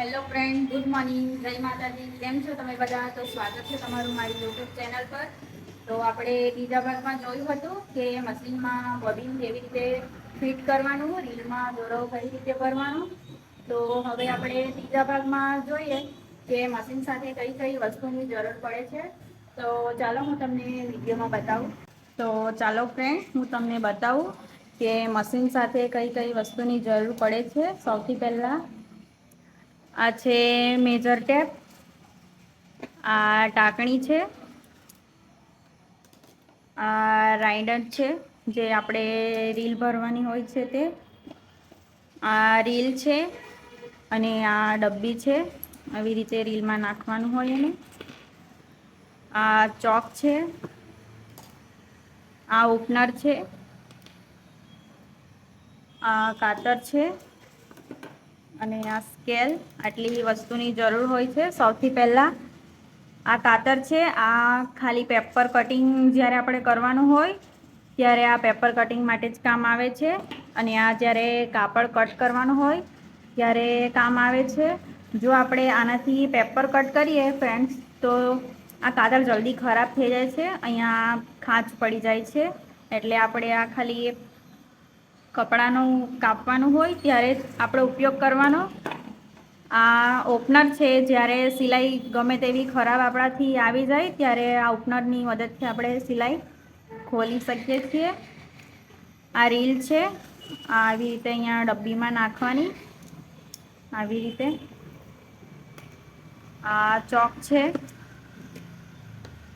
Hello friend good morning જય માતાજી. કેમ છો તમે બધા? તો સ્વાગત છે તમારું મારી યુટ્યુબ ચેનલ પર. તો આપણે બીજા ભાગમાં જોયું હતું કે મશીનમાં બોબિન કેવી રીતે ફિટ કરવાનું, રીલમાં દોરો કઈ રીતે ભરવાનો. તો હવે આપણે ત્રીજા ભાગમાં જોઈએ કે મશીન સાથે કઈ કઈ વસ્તુની જરૂર પડે છે. તો ચાલો હું તમને વિડીયોમાં બતાવું. તો ચાલો ફ્રેન્ડ હું તમને બતાવું કે મશીન સાથે કઈ કઈ વસ્તુની જરૂર પડે છે. સૌથી પહેલાં આ છે મેજર ટેપ. આ ટાંકણી છે. આ રાઇડર છે, જે આપણે રીલ ભરવાની હોય છે તે. આ રીલ છે અને આ ડબ્બી છે. આવી રીતે રીલમાં નાખવાનું હોય એને. આ ચોક છે. આ ઓપનર છે. આ કાતર છે. અને આ સ્કેલ આટલી વસ્તુની જરૂર હોય છે. સૌથી પહેલાં આ કાતર છે. આ ખાલી પેપર કટિંગ જ્યારે આપણે કરવાનું હોય, ત્યારે આ પેપર કટિંગ માટે જ કામ આવે છે. અને આ જ્યારે કાપડ કટ કરવાનું હોય, ત્યારે કામ આવે છે. જો આપણે આનાથી પેપર કટ કરીએ, ફ્રેન્ડ્સ, તો આ કાતર જલ્દી ખરાબ થઈ જાય છે. અહીંયા ખાંચ પડી જાય છે. એટલે આપણે આ ખાલી કપડાનું કાપવાનું હોય ત્યારે આપણે ઉપયોગ કરવાનો. આ ઓપનર છે, જ્યારે સિલાઈ ગમે તેવી ખરાબ આપણાથી આવી જાય, ત્યારે આ ઓપનરની મદદથી આપણે સિલાઈ ખોલી શકીએ છીએ. આ રીલ છે, આવી રીતે અહીંયા ડબ્બીમાં નાખવાની. આવી રીતે. આ ચોક છે.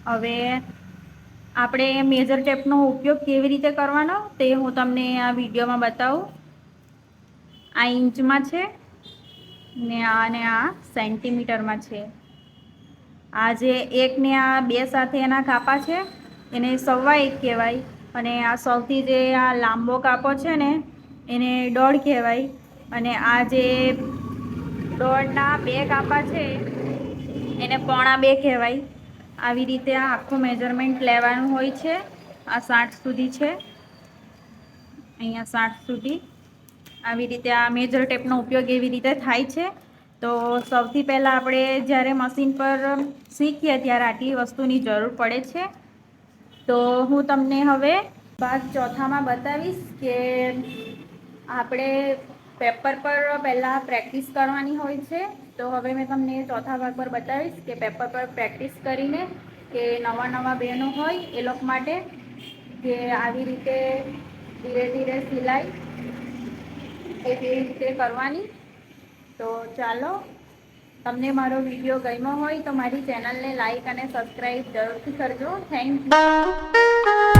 હવે આપણે મેજર ટેપનો ઉપયોગ કેવી રીતે કરવાનો તે હું તમને આ વિડીયોમાં બતાવું. આ ઇંચમાં છે ને આ ને આ સેન્ટીમીટરમાં છે. આ જે એક ને આ બે સાથે એના કાપા છે, એને સવા એક કહેવાય. અને આ સૌથી જે આ લાંબો કાપો છે ને, એને દોઢ કહેવાય. અને આ જે દોઢના બે કાપા છે, એને પોણા બે કહેવાય. આવી રીતે આ આખું મેજરમેન્ટ લેવાનું હોય છે. આ સાઠ સુધી છે. અહીંયા સાઠ સુધી. આવી રીતે આ મેજર ટેપનો ઉપયોગ એવી રીતે થાય છે. તો સૌથી પહેલાં આપણે જ્યારે મશીન પર શીખીએ ત્યારે આટલી વસ્તુની જરૂર પડે છે. તો હું તમને હવે ભાગ ચોથામાં બતાવીશ કે આપણે પેપર પર પહેલાં પ્રેક્ટિસ કરવાની હોય છે. તો હવે મેં તમને ચોથા ભાગ પર બતાવીશ કે પેપર પર પ્રેક્ટિસ કરીને કે નવા નવા બહેનો હોય એ લોકો માટે કે આવી રીતે ધીરે ધીરે સિલાઈ એ તે રીતે કરવાની. તો ચાલો, તમને મારો વીડિયો ગમ્યો હોય તો મારી ચેનલને લાઈક અને સબસ્ક્રાઈબ જરૂરથી કરજો. Thank you.